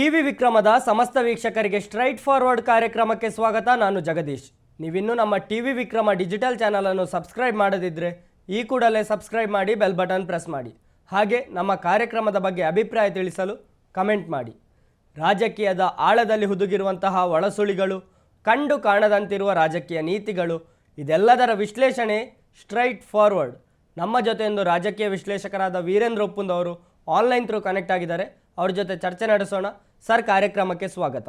TV ವಿಕ್ರಮದ ಸಮಸ್ತ ವೀಕ್ಷಕರಿಗೆ straight forward ಕಾರ್ಯಕ್ರಮಕ್ಕೆ ಸ್ವಾಗತ. ನಾನು ಜಗದೀಶ್. ನೀವಿನ್ನೂ ನಮ್ಮ ಟಿವಿ ವಿಕ್ರಮ ಡಿಜಿಟಲ್ ಚಾನಲನ್ನು ಸಬ್ಸ್ಕ್ರೈಬ್ ಮಾಡದಿದ್ದರೆ ಈ ಕೂಡಲೇ ಸಬ್ಸ್ಕ್ರೈಬ್ ಮಾಡಿ ಬೆಲ್ ಬಟನ್ ಪ್ರೆಸ್ ಮಾಡಿ. ಹಾಗೆ ನಮ್ಮ ಕಾರ್ಯಕ್ರಮದ ಬಗ್ಗೆ ಅಭಿಪ್ರಾಯ ತಿಳಿಸಲು ಕಮೆಂಟ್ ಮಾಡಿ. ರಾಜಕೀಯದ ಆಳದಲ್ಲಿ ಹುದುಗಿರುವಂತಹ ಒಳಸುಳಿಗಳು, ಕಂಡು ಕಾಣದಂತಿರುವ ರಾಜಕೀಯ ನೀತಿಗಳು, ಇದೆಲ್ಲದರ ವಿಶ್ಲೇಷಣೆ ಸ್ಟ್ರೈಟ್ ಫಾರ್ವರ್ಡ್ ನಮ್ಮ ಜೊತೆಯೊಂದು ರಾಜಕೀಯ ವಿಶ್ಲೇಷಕರಾದ ವೀರೇಂದ್ರ ಒಪ್ಪುಂದ್ ಅವರು ಆನ್ಲೈನ್ ಥ್ರೂ ಕನೆಕ್ಟ್ ಆಗಿದ್ದಾರೆ. ಅವ್ರ ಜೊತೆ ಚರ್ಚೆ ನಡೆಸೋಣ. ಸರ್ ಕಾರ್ಯಕ್ರಮಕ್ಕೆ ಸ್ವಾಗತ.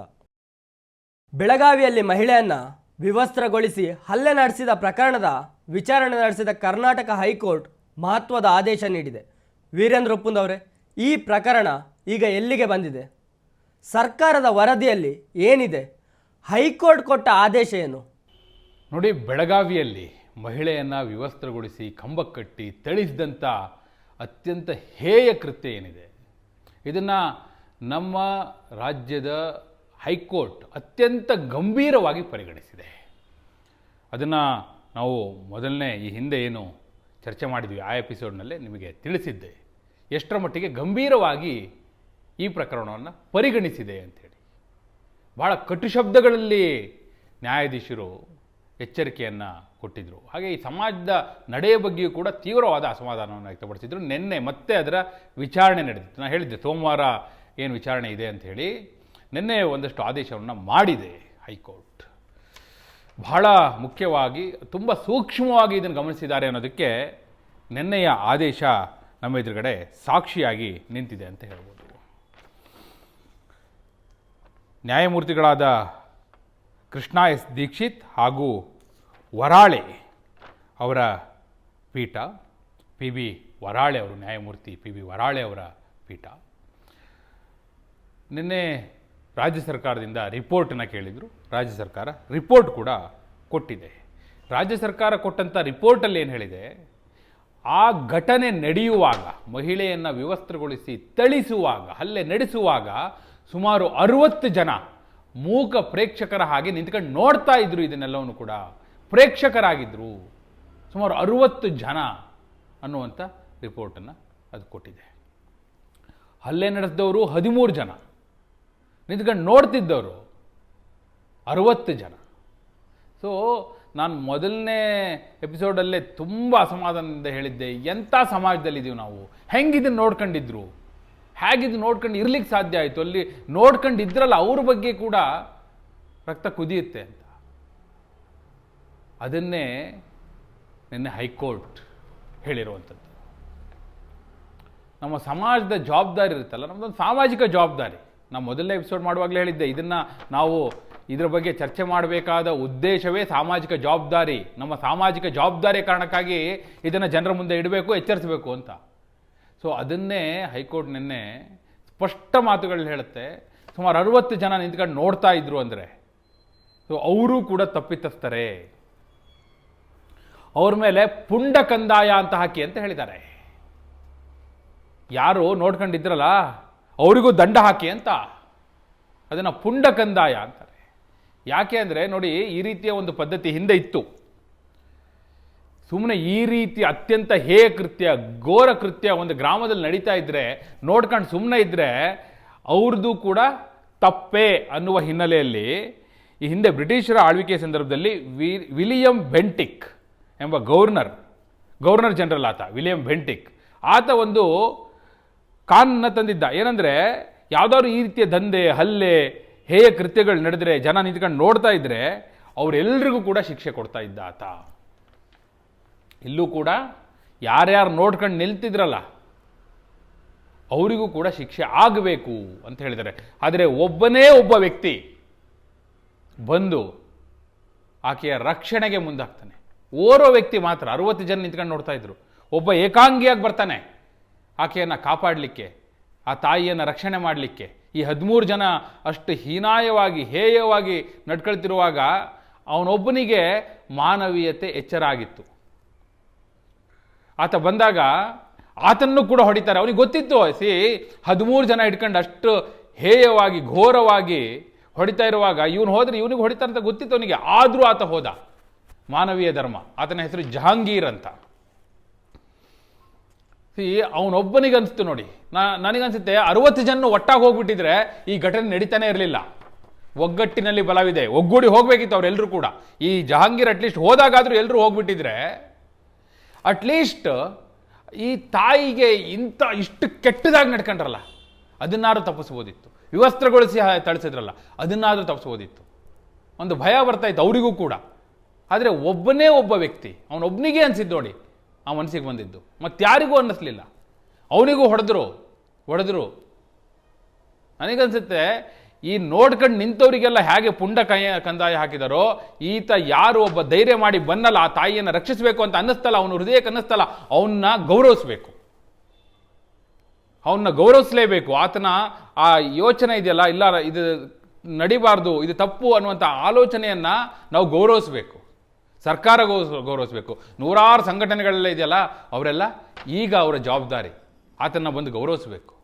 ಬೆಳಗಾವಿಯಲ್ಲಿ ಮಹಿಳೆಯನ್ನ ವಿವಸ್ತ್ರಗೊಳಿಸಿ ಹಲ್ಲೆ ನಡೆಸಿದ ಪ್ರಕರಣದ ವಿಚಾರಣೆ ನಡೆಸಿದ ಕರ್ನಾಟಕ ಹೈಕೋರ್ಟ್ ಮಹತ್ವದ ಆದೇಶ ನೀಡಿದೆ. ವೀರೇಂದ್ರ ಉಪ್ಪುಂದವರೇ ಈ ಪ್ರಕರಣ ಈಗ ಎಲ್ಲಿಗೆ ಬಂದಿದೆ? ಸರ್ಕಾರದ ವರದಿಯಲ್ಲಿ ಏನಿದೆ? ಹೈಕೋರ್ಟ್ ಕೊಟ್ಟ ಆದೇಶ ಏನು? ನೋಡಿ, ಬೆಳಗಾವಿಯಲ್ಲಿ ಮಹಿಳೆಯನ್ನು ವಿವಸ್ತ್ರಗೊಳಿಸಿ ಕಂಬ ಕಟ್ಟಿ ಥಳಿಸಿದಂಥ ಅತ್ಯಂತ ಹೇಯ ಕೃತ್ಯ ಏನಿದೆ? ಇದನ್ನು ನಮ್ಮ ರಾಜ್ಯದ ಹೈಕೋರ್ಟ್ ಅತ್ಯಂತ ಗಂಭೀರವಾಗಿ ಪರಿಗಣಿಸಿದೆ. ಅದನ್ನು ನಾವು ಮೊದಲನೇ ಈ ಹಿಂದೆ ಏನು ಚರ್ಚೆ ಮಾಡಿದ್ವಿ ಆ ಎಪಿಸೋಡ್ನಲ್ಲೇ ನಿಮಗೆ ತಿಳಿಸಿದ್ದೆ. ಎಷ್ಟರ ಮಟ್ಟಿಗೆ ಗಂಭೀರವಾಗಿ ಈ ಪ್ರಕರಣವನ್ನು ಪರಿಗಣಿಸಿದೆ ಅಂಥೇಳಿ. ಭಾಳ ಕಟು ಶಬ್ದಗಳಲ್ಲಿ ನ್ಯಾಯಾಧೀಶರು ಎಚ್ಚರಿಕೆಯನ್ನು ಕೊಟ್ಟಿದ್ದರು ಹಾಗೆ ಈ ಸಮಾಜದ ನಡೆಯ ಬಗ್ಗೆಯೂ ಕೂಡ ತೀವ್ರವಾದ ಅಸಮಾಧಾನವನ್ನು ವ್ಯಕ್ತಪಡಿಸಿದ್ರು. ನಿನ್ನೆ ಮತ್ತೆ ಅದರ ವಿಚಾರಣೆ ನಡೆದಿತ್ತು. ನಾನು ಹೇಳಿದ್ದೆ ಸೋಮವಾರ ಏನು ವಿಚಾರಣೆ ಇದೆ ಅಂತ ಹೇಳಿ ನಿನ್ನೆ ಒಂದಷ್ಟು ಆದೇಶವನ್ನು ಮಾಡಿದೆ ಹೈಕೋರ್ಟ್. ಬಹಳ ಮುಖ್ಯವಾಗಿ, ತುಂಬ ಸೂಕ್ಷ್ಮವಾಗಿ ಇದನ್ನು ಗಮನಿಸಿದ್ದಾರೆ ಅನ್ನೋದಕ್ಕೆ ನಿನ್ನೆಯ ಆದೇಶ ನಮ್ಮ ಎದುರುಗಡೆ ಸಾಕ್ಷಿಯಾಗಿ ನಿಂತಿದೆ ಅಂತ ಹೇಳ್ಬೋದು. ನ್ಯಾಯಮೂರ್ತಿಗಳಾದ ಕೃಷ್ಣ ಎಸ್ ದೀಕ್ಷಿತ್ ಹಾಗೂ ವರಾಳೆ ಅವರ ಪೀಠ, ಪಿ ಬಿ ವರಾಳೆ ಅವರು ನ್ಯಾಯಮೂರ್ತಿ, ಪಿ ಬಿ ವರಾಳೆ ಅವರ ಪೀಠ. ನಿನ್ನೆ ರಾಜ್ಯ ಸರ್ಕಾರದಿಂದ ರಿಪೋರ್ಟನ್ನು ಕೇಳಿದರು. ರಾಜ್ಯ ಸರ್ಕಾರ ರಿಪೋರ್ಟ್ ಕೂಡ ಕೊಟ್ಟಿದೆ. ರಾಜ್ಯ ಸರ್ಕಾರ ಕೊಟ್ಟಂಥ ರಿಪೋರ್ಟಲ್ಲಿ ಏನು ಹೇಳಿದೆ? ಆ ಘಟನೆ ನಡೆಯುವಾಗ, ಮಹಿಳೆಯನ್ನು ವಿವಸ್ತ್ರಗೊಳಿಸಿ ಥಳಿಸುವಾಗ, ಹಲ್ಲೆ ನಡೆಸುವಾಗ ಸುಮಾರು ಅರುವತ್ತು ಜನ ಮೂಕ ಪ್ರೇಕ್ಷಕರ ಹಾಗೆ ನಿಂತ್ಕೊಂಡು ನೋಡ್ತಾ ಇದ್ರು ಇದನ್ನೆಲ್ಲವನ್ನು ಕೂಡ. ಪ್ರೇಕ್ಷಕರಾಗಿದ್ದರು ಸುಮಾರು ಅರುವತ್ತು ಜನ ಅನ್ನುವಂಥ ರಿಪೋರ್ಟನ್ನು ಅದು ಕೊಟ್ಟಿದೆ. ಹಲ್ಲೆ ನಡೆಸಿದವರು ಹದಿಮೂರು ಜನ. ನಿಂತ್ಕೊಂಡು ನೋಡ್ತಿದ್ದವರು ಅರುವತ್ತು ಜನ. ಸೊ ನಾನು ಮೊದಲನೇ ಎಪಿಸೋಡಲ್ಲೇ ತುಂಬ ಅಸಮಾಧಾನದಿಂದ ಹೇಳಿದ್ದೆ ಎಂಥ ಸಮಾಜದಲ್ಲಿದ್ದೀವಿ ನಾವು? ಹೆಂಗಿದನ್ನು ನೋಡ್ಕೊಂಡಿದ್ರು? ಹೇಗಿದ್ದು ನೋಡ್ಕೊಂಡು ಇರ್ಲಿಕ್ಕೆ ಸಾಧ್ಯ ಆಯಿತು? ಅಲ್ಲಿ ನೋಡ್ಕೊಂಡಿದ್ರಲ್ಲ ಅವ್ರ ಬಗ್ಗೆ ಕೂಡ ರಕ್ತ ಕುದಿಯುತ್ತೆ ಅಂತ. ಅದನ್ನೇ ನಿನ್ನೆ ಹೈಕೋರ್ಟ್ ಹೇಳಿರುವಂಥದ್ದು. ನಮ್ಮ ಸಮಾಜದ ಜವಾಬ್ದಾರಿ ಇರುತ್ತಲ್ಲ ನಮ್ಮದೊಂದು ಸಾಮಾಜಿಕ ಜವಾಬ್ದಾರಿ. ನಾವು ಮೊದಲನೇ ಎಪಿಸೋಡ್ ಮಾಡುವಾಗಲೇ ಹೇಳಿದ್ದೆ, ಇದನ್ನು ನಾವು ಇದರ ಬಗ್ಗೆ ಚರ್ಚೆ ಮಾಡಬೇಕಾದ ಉದ್ದೇಶವೇ ಸಾಮಾಜಿಕ ಜವಾಬ್ದಾರಿ. ನಮ್ಮ ಸಾಮಾಜಿಕ ಜವಾಬ್ದಾರಿ ಕಾರಣಕ್ಕಾಗಿ ಇದನ್ನು ಜನರ ಮುಂದೆ ಇಡಬೇಕು, ಎಚ್ಚರಿಸಬೇಕು ಅಂತ. ಸೊ ಅದನ್ನೇ ಹೈಕೋರ್ಟ್ ನಿನ್ನೆ ಸ್ಪಷ್ಟ ಮಾತುಗಳಲ್ಲಿ ಹೇಳುತ್ತೆ. ಸುಮಾರು ಅರುವತ್ತು ಜನ ನಿಂತ್ಕೊಂಡು ನೋಡ್ತಾ ಇದ್ರು ಅಂದರೆ. ಸೊ ಅವರು ಕೂಡ ತಪ್ಪಿತಸ್ತಾರೆ ಅವ್ರ ಮೇಲೆ ಪುಂಡ ಕಂದಾಯ ಅಂತ ಹಾಕಿ ಅಂತ ಹೇಳಿದ್ದಾರೆ. ಯಾರು ನೋಡ್ಕೊಂಡಿದ್ರಲ್ಲ? ಅವರಿಗೂ ದಂಡ ಹಾಕಿ ಅಂತ ಅದನ್ನು ಪುಂಡ ಕಂದಾಯ ಅಂತಾರೆ. ಯಾಕೆ ಅಂದರೆ ನೋಡಿ, ಈ ರೀತಿಯ ಒಂದು ಪದ್ಧತಿ ಹಿಂದೆ ಇತ್ತು. ಸುಮ್ಮನೆ ಈ ರೀತಿ ಅತ್ಯಂತ ಹೇಯ ಕೃತ್ಯ, ಘೋರ ಕೃತ್ಯ ಒಂದು ಗ್ರಾಮದಲ್ಲಿ ನಡೀತಾ ಇದ್ದರೆ ನೋಡ್ಕೊಂಡು ಸುಮ್ಮನೆ ಇದ್ದರೆ ಅವ್ರದ್ದು ಕೂಡ ತಪ್ಪೆ ಅನ್ನುವ ಹಿನ್ನೆಲೆಯಲ್ಲಿ ಈ ಹಿಂದೆ ಬ್ರಿಟಿಷರ ಆಳ್ವಿಕೆ ಸಂದರ್ಭದಲ್ಲಿ ವಿಲಿಯಂ ಬೆಂಟಿಕ್ ಎಂಬ ಗವರ್ನರ್ ಗವರ್ನರ್ ಜನರಲ್ ಆತ, ವಿಲಿಯಂ ಬೆಂಟಿಕ್. ಆತ ಒಂದು ಕಾನೂನನ್ನ ತಂದಿದ್ದ. ಏನಂದರೆ, ಯಾವುದಾದ್ರು ಈ ರೀತಿಯ ದಂಧೆ, ಹಲ್ಲೆ, ಹೇಯ ಕೃತ್ಯಗಳು ನಡೆದರೆ, ಜನ ನಿಂತ್ಕೊಂಡು ನೋಡ್ತಾ ಇದ್ದರೆ ಅವರೆಲ್ಲರಿಗೂ ಕೂಡ ಶಿಕ್ಷೆ ಕೊಡ್ತಾ ಇದ್ದ ಆತ. ಇಲ್ಲೂ ಕೂಡ ಯಾರ್ಯಾರು ನೋಡ್ಕೊಂಡು ನಿಲ್ತಿದ್ರಲ್ಲ, ಅವರಿಗೂ ಕೂಡ ಶಿಕ್ಷೆ ಆಗಬೇಕು ಅಂತ ಹೇಳಿದ್ದಾರೆ. ಆದರೆ ಒಬ್ಬನೇ ಒಬ್ಬ ವ್ಯಕ್ತಿ ಬಂದು ಆಕೆಯ ರಕ್ಷಣೆಗೆ ಮುಂದಾಗ್ತಾನೆ. ಓರೋ ವ್ಯಕ್ತಿ ಮಾತ್ರ, ಅರುವತ್ತು ಜನ ನಿಂತ್ಕೊಂಡು ನೋಡ್ತಾ ಇದ್ರು. ಒಬ್ಬ ಏಕಾಂಗಿಯಾಗಿ ಬರ್ತಾನೆ. ಆಕೆಯನ್ನು ಕಾಪಾಡಲಿಕ್ಕೆ, ಆ ತಾಯಿಯನ್ನು ರಕ್ಷಣೆ ಮಾಡಲಿಕ್ಕೆ, ಈ ಹದಿಮೂರು ಜನ ಅಷ್ಟು ಹೀನಾಯವಾಗಿ, ಹೇಯವಾಗಿ ನಡ್ಕೊಳ್ತಿರುವಾಗ ಅವನೊಬ್ಬನಿಗೆ ಮಾನವೀಯತೆ ಎಚ್ಚರ ಆಗಿತ್ತು ಆತ ಬಂದಾಗ ಆತನ್ನು ಕೂಡ ಹೊಡಿತಾರೆ. ಅವನಿಗೆ ಗೊತ್ತಿತ್ತು, ಸಿ, ಹದಿಮೂರು ಜನ ಇಟ್ಕೊಂಡು ಅಷ್ಟು ಹೇಯವಾಗಿ, ಘೋರವಾಗಿ ಹೊಡಿತಾ ಇರುವಾಗ ಇವನು ಹೋದರೆ ಇವನಿಗೆ ಹೊಡಿತಾರೆ ಅಂತ ಗೊತ್ತಿತ್ತು ಅವನಿಗೆ. ಆದರೂ ಆತ ಹೋದ. ಮಾನವೀಯ ಧರ್ಮ. ಆತನ ಹೆಸರು ಜಹಾಂಗೀರ್ ಅಂತ. ಸಿ ಅವನೊಬ್ಬನಿಗೆ ಅನಿಸ್ತು ನೋಡಿ. ನಾ, ನನಗನ್ಸುತ್ತೆ ಅರವತ್ತು ಜನ ಒಟ್ಟಾಗಿ ಹೋಗ್ಬಿಟ್ಟಿದ್ರೆ ಈ ಘಟನೆ ನಡೀತಾನೆ ಇರಲಿಲ್ಲ. ಒಗ್ಗಟ್ಟಿನಲ್ಲಿ ಬಲವಿದೆ. ಒಗ್ಗೂಡಿ ಹೋಗಬೇಕಿತ್ತು ಅವರೆಲ್ಲರೂ ಕೂಡ. ಈ ಜಹಾಂಗೀರ್ ಅಟ್ಲೀಸ್ಟ್ ಹೋದಾಗಾದರೂ ಎಲ್ಲರೂ ಹೋಗ್ಬಿಟ್ಟಿದ್ರೆ ಅಟ್ಲೀಸ್ಟ್ ಈ ತಾಯಿಗೆ ಇಂಥ ಇಷ್ಟು ಕೆಟ್ಟದಾಗಿ ನಡ್ಕೊಂಡ್ರಲ್ಲ, ಅದನ್ನಾದ್ರೂ ತಪ್ಪಿಸ್ಬೋದಿತ್ತು. ವಿವಸ್ತ್ರಗೊಳಿಸಿ ತಳಿಸಿದ್ರಲ್ಲ ಅದನ್ನಾದರೂ ತಪ್ಪಿಸ್ಬೋದಿತ್ತು. ಒಂದು ಭಯ ಬರ್ತಾಯಿತ್ತು ಅವರಿಗೂ ಕೂಡ. ಆದರೆ ಒಬ್ಬನೇ ಒಬ್ಬ ವ್ಯಕ್ತಿ ಅವನೊಬ್ಬನಿಗೆ ಅನಿಸಿದ್ದು ನೋಡಿ. ಆ ಮನಸ್ಸಿಗೆ ಬಂದಿದ್ದು. ಮತ್ತಾರಿಗೂ ಅನ್ನಿಸ್ಲಿಲ್ಲ. ಅವನಿಗೂ ಹೊಡೆದ್ರು. ಹೊಡೆದ್ರು. ನನಗನ್ಸುತ್ತೆ, ಈ ನೋಡ್ಕಂಡು ನಿಂತವರಿಗೆಲ್ಲ ಹೇಗೆ ಪುಂಡ ಕೈ ಕಂದಾಯ ಹಾಕಿದಾರೋ, ಈತ ಯಾರು ಒಬ್ಬ ಧೈರ್ಯ ಮಾಡಿ ಬನ್ನಲ್ಲ ಆ ತಾಯಿಯನ್ನು ರಕ್ಷಿಸಬೇಕು ಅಂತ ಅನ್ನಿಸ್ತಲ್ಲ, ಅವನು ಹೃದಯಕ್ಕೆ ಅನ್ನಿಸ್ತಲ್ಲ ಅವನ್ನ ಗೌರವಿಸ್ಬೇಕು. ಅವನ್ನ ಗೌರವಿಸಲೇಬೇಕು. ಆತನ ಆ ಯೋಚನೆ ಇದೆಯಲ್ಲ, ಇಲ್ಲ, ಇದು ನಡಿಬಾರ್ದು, ಇದು ತಪ್ಪು ಅನ್ನುವಂಥ ಆಲೋಚನೆಯನ್ನು ನಾವು ಗೌರವಿಸಬೇಕು. ಸರ್ಕಾರ ಗೌರವ ಗೌರವಿಸಬೇಕು. ನೂರಾರು ಸಂಘಟನೆಗಳೆಲ್ಲ ಇದೆಯಲ್ಲ, ಅವರೆಲ್ಲ ಈಗ ಅವರ ಜವಾಬ್ದಾರಿ. ಆತನ ಬಂದು ಗೌರವಿಸಬೇಕು.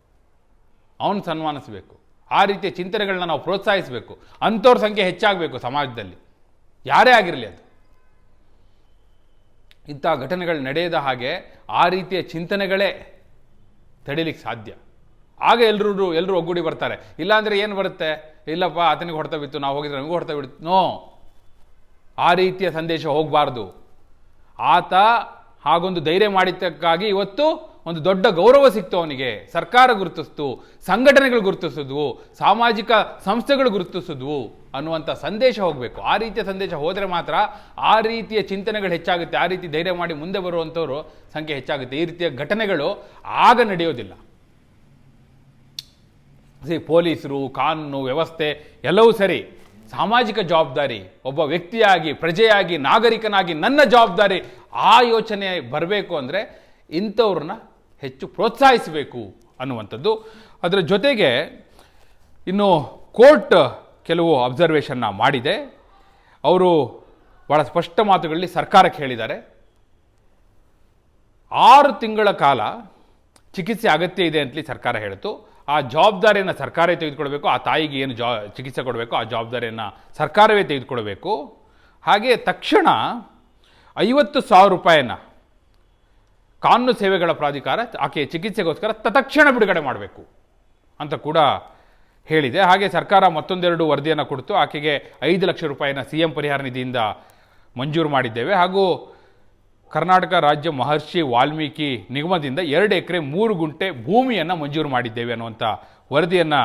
ಅವನು ಸನ್ಮಾನಿಸಬೇಕು. ಆ ರೀತಿಯ ಚಿಂತನೆಗಳನ್ನ ನಾವು ಪ್ರೋತ್ಸಾಹಿಸಬೇಕು. ಅಂಥವ್ರ ಸಂಖ್ಯೆ ಹೆಚ್ಚಾಗಬೇಕು ಸಮಾಜದಲ್ಲಿ. ಯಾರೇ ಆಗಿರಲಿ ಅದು. ಇಂಥ ಘಟನೆಗಳು ನಡೆಯದ ಹಾಗೆ ಆ ರೀತಿಯ ಚಿಂತನೆಗಳೇ ತಡಿಲಿಕ್ಕೆ ಸಾಧ್ಯ. ಆಗ ಎಲ್ಲರೂ ಎಲ್ಲರೂ ಒಗ್ಗೂಡಿ ಬರ್ತಾರೆ. ಇಲ್ಲಾಂದರೆ ಏನು ಬರುತ್ತೆ? ಇಲ್ಲಪ್ಪ, ಆತನಿಗೆ ಹೊಡೆತ ಬಿತ್ತು, ನಾವು ಹೋಗಿದ್ರೆ ನಮಗೂ ಹೊಡೆತ ಬಿಡ್ತು. ನೋ. ಆ ರೀತಿಯ ಸಂದೇಶ ಹೋಗಬಾರ್ದು. ಆತ ಹಾಗೊಂದು ಧೈರ್ಯ ಮಾಡಿದ್ದಕ್ಕಾಗಿ ಇವತ್ತು ಒಂದು ದೊಡ್ಡ ಗೌರವ ಸಿಕ್ತು ಅವನಿಗೆ. ಸರ್ಕಾರ ಗುರುತಿಸ್ತು, ಸಂಘಟನೆಗಳು ಗುರುತಿಸಿದ್ವು, ಸಾಮಾಜಿಕ ಸಂಸ್ಥೆಗಳು ಗುರುತಿಸಿದ್ವು ಅನ್ನುವಂಥ ಸಂದೇಶ ಹೋಗಬೇಕು. ಆ ರೀತಿಯ ಸಂದೇಶ ಹೋದರೆ ಮಾತ್ರ ಆ ರೀತಿಯ ಚಿಂತನೆಗಳು ಹೆಚ್ಚಾಗುತ್ತೆ. ಆ ರೀತಿ ಧೈರ್ಯ ಮಾಡಿ ಮುಂದೆ ಬರುವಂಥವ್ರು ಸಂಖ್ಯೆ ಹೆಚ್ಚಾಗುತ್ತೆ. ಈ ರೀತಿಯ ಘಟನೆಗಳು ಆಗ ನಡೆಯೋದಿಲ್ಲ. ಸಿ, ಪೊಲೀಸರು, ಕಾನೂನು ವ್ಯವಸ್ಥೆ ಎಲ್ಲವೂ ಸರಿ. ಸಾಮಾಜಿಕ ಜವಾಬ್ದಾರಿ, ಒಬ್ಬ ವ್ಯಕ್ತಿಯಾಗಿ, ಪ್ರಜೆಯಾಗಿ, ನಾಗರಿಕನಾಗಿ ನನ್ನ ಜವಾಬ್ದಾರಿ, ಆ ಯೋಚನೆ ಬರಬೇಕು ಅಂದರೆ ಇಂಥವ್ರನ್ನ ಹೆಚ್ಚು ಪ್ರೋತ್ಸಾಹಿಸಬೇಕು ಅನ್ನುವಂಥದ್ದು. ಅದರ ಜೊತೆಗೆ ಇನ್ನು ಕೋರ್ಟ್ ಕೆಲವು ಅಬ್ಸರ್ವೇಷನ್ನ ಮಾಡಿದೆ. ಅವರು ಭಾಳ ಸ್ಪಷ್ಟ ಮಾತುಗಳಲ್ಲಿ ಸರ್ಕಾರಕ್ಕೆ ಹೇಳಿದ್ದಾರೆ. ಆರು ತಿಂಗಳ ಕಾಲ ಚಿಕಿತ್ಸೆ ಅಗತ್ಯ ಇದೆ ಅಂತಲೇ ಸರ್ಕಾರ ಹೇಳಿತು ಆ ಜವಾಬ್ದಾರಿಯನ್ನು ಸರ್ಕಾರವೇ ತೆಗೆದುಕೊಳ್ಬೇಕು, ಆ ತಾಯಿಗೆ ಏನು ಜಾ ಚಿಕಿತ್ಸೆ ಕೊಡಬೇಕು, ಆ ಜವಾಬ್ದಾರಿಯನ್ನು ಸರ್ಕಾರವೇ ತೆಗೆದುಕೊಳ್ಬೇಕು. ಹಾಗೆ ತಕ್ಷಣ ಐವತ್ತು ಸಾವಿರ ರೂಪಾಯಿಯನ್ನು ಕಾನೂನು ಸೇವೆಗಳ ಪ್ರಾಧಿಕಾರ ಆಕೆಯ ಚಿಕಿತ್ಸೆಗೋಸ್ಕರ ತತ್ಕ್ಷಣ ಬಿಡುಗಡೆ ಮಾಡಬೇಕು ಅಂತ ಕೂಡ ಹೇಳಿದೆ. ಹಾಗೆ ಸರ್ಕಾರ ಮತ್ತೊಂದೆರಡು ವರದಿಯನ್ನು ಕೊಡ್ತು. ಆಕೆಗೆ ಐದು ಲಕ್ಷ ರೂಪಾಯಿನ ಸಿ ಎಂ ಪರಿಹಾರ ನಿಧಿಯಿಂದ ಮಂಜೂರು ಮಾಡಿದ್ದೇವೆ. ಹಾಗೂ ಕರ್ನಾಟಕ ರಾಜ್ಯ ಮಹರ್ಷಿ ವಾಲ್ಮೀಕಿ ನಿಗಮದಿಂದ ಎರಡು ಎಕರೆ ಮೂರು ಗುಂಟೆ ಭೂಮಿಯನ್ನು ಮಂಜೂರು ಮಾಡಿದ್ದೇವೆ ಅನ್ನುವಂಥ ವರದಿಯನ್ನು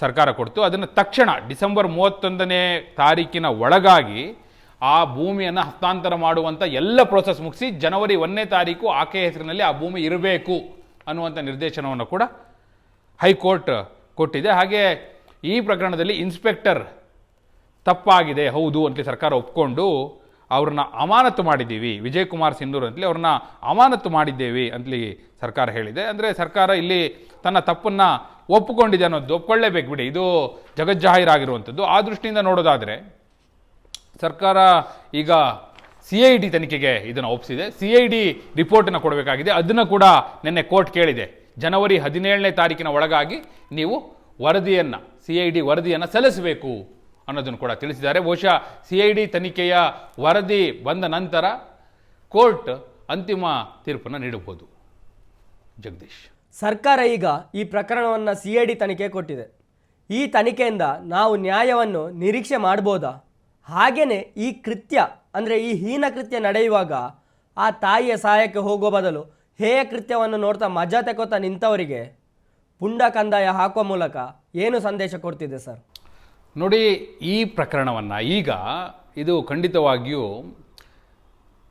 ಸರ್ಕಾರ ಕೊಡ್ತು. ಅದನ್ನು ತಕ್ಷಣ ಡಿಸೆಂಬರ್ ಮೂವತ್ತೊಂದನೇ ತಾರೀಕಿನ ಒಳಗಾಗಿ ಆ ಭೂಮಿಯನ್ನು ಹಸ್ತಾಂತರ ಮಾಡುವಂಥ ಎಲ್ಲ ಪ್ರೋಸೆಸ್ ಮುಗಿಸಿ ಜನವರಿ ಒಂದನೇ ತಾರೀಕು ಆಕೆಯ ಹೆಸರಿನಲ್ಲಿ ಆ ಭೂಮಿ ಇರಬೇಕು ಅನ್ನುವಂಥ ನಿರ್ದೇಶನವನ್ನು ಕೂಡ ಹೈಕೋರ್ಟ್ ಕೊಟ್ಟಿದೆ. ಹಾಗೆ ಈ ಪ್ರಕರಣದಲ್ಲಿ ಇನ್ಸ್ಪೆಕ್ಟರ್ ತಪ್ಪಾಗಿದೆ, ಹೌದು ಅಂತ ಸರ್ಕಾರ ಒಪ್ಕೊಂಡು ಅವ್ರನ್ನ ಅಮಾನತು ಮಾಡಿದ್ದೀವಿ. ವಿಜಯ್ ಕುಮಾರ್ ಸಿಂಧೂರ್ ಅಂತಲೇ ಅವ್ರನ್ನ ಅಮಾನತು ಮಾಡಿದ್ದೇವೆ ಅಂತಲಿ ಸರ್ಕಾರ ಹೇಳಿದೆ. ಅಂದರೆ ಸರ್ಕಾರ ಇಲ್ಲಿ ತನ್ನ ತಪ್ಪನ್ನು ಒಪ್ಪಿಕೊಂಡಿದೆ ಅನ್ನೋದು ಒಪ್ಕೊಳ್ಳೇಬೇಕು ಬಿಡಿ. ಇದು ಜಗಜ್ಜಾಹೀರಾಗಿರುವಂಥದ್ದು. ಆ ದೃಷ್ಟಿಯಿಂದ ನೋಡೋದಾದರೆ ಸರ್ಕಾರ ಈಗ ಸಿ ಐ ಡಿ ತನಿಖೆಗೆ ಇದನ್ನು ಒಪ್ಪಿಸಿದೆ. ಸಿ ಐ ಡಿ ರಿಪೋರ್ಟನ್ನು ಕೊಡಬೇಕಾಗಿದೆ. ಅದನ್ನು ಕೂಡ ನಿನ್ನೆ ಕೋರ್ಟ್ ಕೇಳಿದೆ. ಜನವರಿ ಹದಿನೇಳನೇ ತಾರೀಕಿನ ಒಳಗಾಗಿ ನೀವು ವರದಿಯನ್ನು, ಸಿ ಐ ಡಿ ವರದಿಯನ್ನು ಸಲ್ಲಿಸಬೇಕು ಅನ್ನೋದನ್ನು ಕೂಡ ತಿಳಿಸಿದ್ದಾರೆ. ಬಹುಶಃ ಸಿ ಐ ಡಿ ತನಿಖೆಯ ವರದಿ ಬಂದ ನಂತರ ಕೋರ್ಟ್ ಅಂತಿಮ ತೀರ್ಪನ್ನು ನೀಡಬಹುದು. ಜಗದೀಶ್. ಸರ್ಕಾರ ಈಗ ಈ ಪ್ರಕರಣವನ್ನು ಸಿ ಐ ಡಿ ತನಿಖೆ ಕೊಟ್ಟಿದೆ. ಈ ತನಿಖೆಯಿಂದ ನಾವು ನ್ಯಾಯವನ್ನು ನಿರೀಕ್ಷೆ ಮಾಡ್ಬೋದಾ? ಹಾಗೆಯೇ ಈ ಕೃತ್ಯ, ಅಂದರೆ ಈ ಹೀನ ಕೃತ್ಯ ನಡೆಯುವಾಗ ಆ ತಾಯಿಯ ಸಹಾಯಕ್ಕೆ ಹೋಗೋ ಬದಲು ಹೇಯ ಕೃತ್ಯವನ್ನು ನೋಡ್ತಾ ಮಜಾ ತೆಕೋತಾ ನಿಂತವರಿಗೆ ಪುಂಡ ಕಂದಾಯ ಹಾಕುವ ಮೂಲಕ ಏನು ಸಂದೇಶ ಕೊಡ್ತಿದೆ ಸರ್? ನೋಡಿ ಈ ಪ್ರಕರಣವನ್ನು. ಈಗ ಇದು ಖಂಡಿತವಾಗಿಯೂ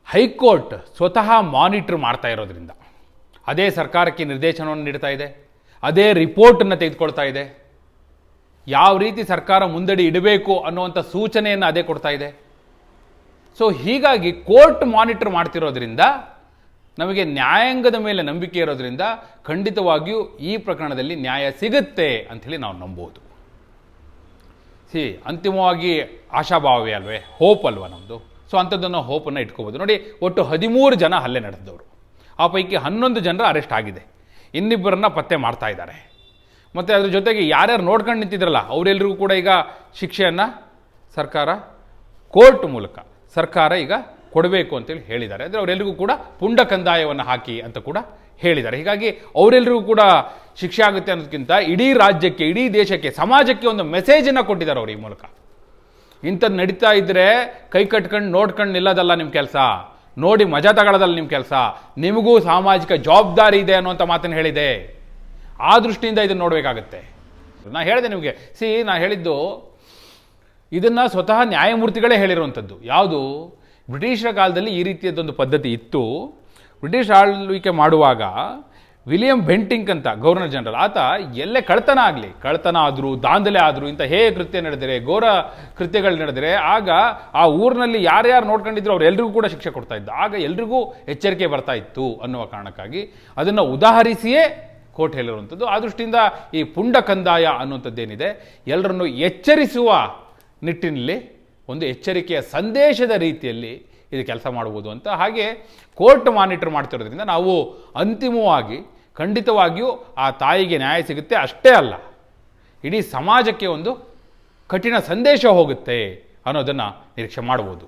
ಹೈಕೋರ್ಟ್ ಸ್ವತಃ ಮಾನಿಟ್ರ್ ಮಾಡ್ತಾ ಇರೋದ್ರಿಂದ. ಅದೇ ಸರ್ಕಾರಕ್ಕೆ ನಿರ್ದೇಶನವನ್ನು ನೀಡ್ತಾ ಇದೆ. ಅದೇ ರಿಪೋರ್ಟನ್ನು ತೆಗೆದುಕೊಳ್ತಾ ಇದೆ. ಯಾವ ರೀತಿ ಸರ್ಕಾರ ಮುಂದಡಿ ಇಡಬೇಕು ಅನ್ನುವಂಥ ಸೂಚನೆಯನ್ನು ಅದೇ ಕೊಡ್ತಾ ಇದೆ. ಸೊ ಹೀಗಾಗಿ ಕೋರ್ಟ್ ಮಾನಿಟ್ರ್ ಮಾಡ್ತಿರೋದ್ರಿಂದ, ನಮಗೆ ನ್ಯಾಯಾಂಗದ ಮೇಲೆ ನಂಬಿಕೆ ಇರೋದ್ರಿಂದ ಖಂಡಿತವಾಗಿಯೂ ಈ ಪ್ರಕರಣದಲ್ಲಿ ನ್ಯಾಯ ಸಿಗುತ್ತೆ ಅಂಥೇಳಿ ನಾವು ನಂಬೋದು. ಸಿ, ಅಂತಿಮವಾಗಿ ಆಶಾಭಾವವೇ ಅಲ್ವೇ? ಹೋಪ್ ಅಲ್ವಾ ನಮ್ಮದು ಸೊ ಅಂಥದ್ದನ್ನು ಹೋಪನ್ನು ಇಟ್ಕೋಬೋದು. ನೋಡಿ, ಒಟ್ಟು ಹದಿಮೂರು ಜನ ಹಲ್ಲೆ ನಡೆಸಿದವರು. ಆ ಪೈಕಿ ಹನ್ನೊಂದು ಜನರ ಅರೆಸ್ಟ್ ಆಗಿದೆ. ಇನ್ನಿಬ್ಬರನ್ನ ಪತ್ತೆ ಮಾಡ್ತಾ ಇದ್ದಾರೆ. ಮತ್ತು ಅದ್ರ ಜೊತೆಗೆ ಯಾರ್ಯಾರು ನೋಡ್ಕೊಂಡು ನಿಂತಿದ್ರಲ್ಲ ಅವರೆಲ್ಲರಿಗೂ ಕೂಡ ಈಗ ಶಿಕ್ಷೆಯನ್ನು ಸರ್ಕಾರ, ಕೋರ್ಟ್ ಮೂಲಕ ಸರ್ಕಾರ ಈಗ ಕೊಡಬೇಕು ಅಂತೇಳಿ ಹೇಳಿದ್ದಾರೆ. ಅಂದರೆ ಅವರೆಲ್ಲರಿಗೂ ಕೂಡ ಪುಂಡ ಕಂದಾಯವನ್ನು ಹಾಕಿ ಅಂತ ಕೂಡ ಹೇಳಿದ್ದಾರೆ. ಹೀಗಾಗಿ ಅವರೆಲ್ಲರಿಗೂ ಕೂಡ ಶಿಕ್ಷೆ ಆಗುತ್ತೆ ಅನ್ನೋದಕ್ಕಿಂತ ಇಡೀ ರಾಜ್ಯಕ್ಕೆ, ಇಡೀ ದೇಶಕ್ಕೆ, ಸಮಾಜಕ್ಕೆ ಒಂದು ಮೆಸೇಜನ್ನು ಕೊಟ್ಟಿದ್ದಾರೆ ಅವರು ಈ ಮೂಲಕ. ಇಂಥದ್ದು ನಡೀತಾ ಇದ್ದರೆ ಕೈ ಕಟ್ಕೊಂಡು ನೋಡ್ಕೊಂಡು ನಿಲ್ಲೋದಲ್ಲ ನಿಮ್ಮ ಕೆಲಸ. ನೋಡಿ ಮಜಾ ತಗೊಳ್ಳೋದಲ್ಲ ನಿಮ್ಮ ಕೆಲಸ. ನಿಮಗೂ ಸಾಮಾಜಿಕ ಜವಾಬ್ದಾರಿ ಇದೆ ಅನ್ನೋಂಥ ಮಾತನ್ನು ಹೇಳಿದೆ. ಆ ದೃಷ್ಟಿಯಿಂದ ಇದನ್ನು ನೋಡಬೇಕಾಗತ್ತೆ. ನಾನು ಹೇಳಿದೆ ನಿಮಗೆ, ಸಿ ನಾನು ಹೇಳಿದ್ದು ಇದನ್ನು ಸ್ವತಃ ನ್ಯಾಯಮೂರ್ತಿಗಳೇ ಹೇಳಿರುವಂಥದ್ದು. ಯಾವುದು? ಬ್ರಿಟಿಷರ ಕಾಲದಲ್ಲಿ ಈ ರೀತಿಯದೊಂದು ಪದ್ಧತಿ ಇತ್ತು. ಬ್ರಿಟಿಷ್ ಆಳ್ವಿಕೆ ಮಾಡುವಾಗ ವಿಲಿಯಂ ಬೆಂಟಿಂಕ್ ಅಂತ ಗವರ್ನರ್ ಜನರಲ್, ಆತ ಎಲ್ಲೇ ಕಳ್ತನ ಆಗಲಿ ಕಳ್ತನ ಆದರೂ, ದಾಂಧಲೆ ಆದರೂ, ಇಂಥ ಹೇ ಕೃತ್ಯ ನಡೆದರೆ, ಘೋರ ಕೃತ್ಯಗಳು ನಡೆದರೆ, ಆಗ ಆ ಊರಿನಲ್ಲಿ ಯಾರ್ಯಾರು ನೋಡ್ಕೊಂಡಿದ್ರು ಅವರೆಲ್ಲರಿಗೂ ಕೂಡ ಶಿಕ್ಷೆ ಕೊಡ್ತಾ ಇದ್ದ. ಆಗ ಎಲ್ರಿಗೂ ಎಚ್ಚರಿಕೆ ಬರ್ತಾ ಇತ್ತು ಅನ್ನುವ ಕಾರಣಕ್ಕಾಗಿ ಅದನ್ನು ಉದಾಹರಿಸಿಯೇ ಕೋರ್ಟ್ ಹೇಳಿರುವಂಥದ್ದು. ಆ ದೃಷ್ಟಿಯಿಂದ ಈ ಪುಂಡ ಕಂದಾಯ ಅನ್ನುವಂಥದ್ದೇನಿದೆ, ಎಲ್ಲರನ್ನು ಎಚ್ಚರಿಸುವ ನಿಟ್ಟಿನಲ್ಲಿ, ಒಂದು ಎಚ್ಚರಿಕೆಯ ಸಂದೇಶದ ರೀತಿಯಲ್ಲಿ ಇದು ಕೆಲಸ ಮಾಡ್ಬೋದು ಅಂತ. ಹಾಗೆ ಕೋರ್ಟ್ ಮಾನಿಟರ್ ಮಾಡ್ತಿರೋದ್ರಿಂದ ನಾವು ಅಂತಿಮವಾಗಿ, ಖಂಡಿತವಾಗಿಯೂ ಆ ತಾಯಿಗೆ ನ್ಯಾಯ ಸಿಗುತ್ತೆ. ಅಷ್ಟೇ ಅಲ್ಲ, ಇಡೀ ಸಮಾಜಕ್ಕೆ ಒಂದು ಕಠಿಣ ಸಂದೇಶ ಹೋಗುತ್ತೆ ಅನ್ನೋದನ್ನು ನಿರೀಕ್ಷೆ ಮಾಡ್ಬೋದು.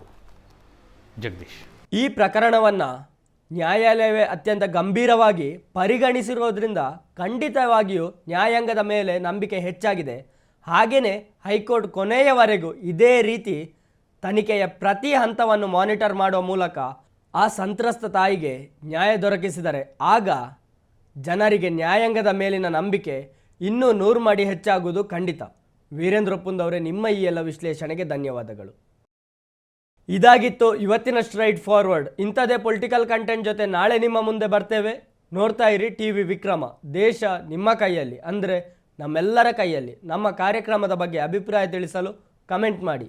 ಜಗದೀಶ್. ಈ ಪ್ರಕರಣವನ್ನು ನ್ಯಾಯಾಲಯವೇ ಅತ್ಯಂತ ಗಂಭೀರವಾಗಿ ಪರಿಗಣಿಸಿರೋದ್ರಿಂದ ಖಂಡಿತವಾಗಿಯೂ ನ್ಯಾಯಾಂಗದ ಮೇಲೆ ನಂಬಿಕೆ ಹೆಚ್ಚಾಗಿದೆ. ಹಾಗೆಯೇ ಹೈಕೋರ್ಟ್ ಕೊನೆಯವರೆಗೂ ಇದೇ ರೀತಿ ತನಿಖೆಯ ಪ್ರತಿ ಹಂತವನ್ನು ಮಾನಿಟರ್ ಮಾಡುವ ಮೂಲಕ ಆ ಸಂತ್ರಸ್ತ ತಾಯಿಗೆ ನ್ಯಾಯ ದೊರಕಿಸಿದರೆ ಆಗ ಜನರಿಗೆ ನ್ಯಾಯಾಂಗದ ಮೇಲಿನ ನಂಬಿಕೆ ಇನ್ನೂ ನೂರು ಮಾಡಿ ಹೆಚ್ಚಾಗುವುದು ಖಂಡಿತ. ವೀರೇಂದ್ರ ಒಪ್ಪುಂದವರೇ ನಿಮ್ಮ ಈ ಎಲ್ಲ ವಿಶ್ಲೇಷಣೆಗೆ ಧನ್ಯವಾದಗಳು. ಇದಾಗಿತ್ತು ಇವತ್ತಿನ ಸ್ಟ್ರೈಟ್ ಫಾರ್ವರ್ಡ್. ಇಂಥದೇ ಪೊಲಿಟಿಕಲ್ ಕಂಟೆಂಟ್ ಜೊತೆ ನಾಳೆ ನಿಮ್ಮ ಮುಂದೆ ಬರ್ತೇವೆ. ನೋಡ್ತಾ ಇರಿ ಟಿ ವಿ ವಿಕ್ರಮ. ದೇಶ ನಿಮ್ಮ ಕೈಯಲ್ಲಿ, ಅಂದರೆ ನಮ್ಮೆಲ್ಲರ ಕೈಯಲ್ಲಿ, ನಮ್ಮ ಕಾರ್ಯಕ್ರಮದ ಬಗ್ಗೆ ಅಭಿಪ್ರಾಯ ತಿಳಿಸಲು ಕಮೆಂಟ್ ಮಾಡಿ.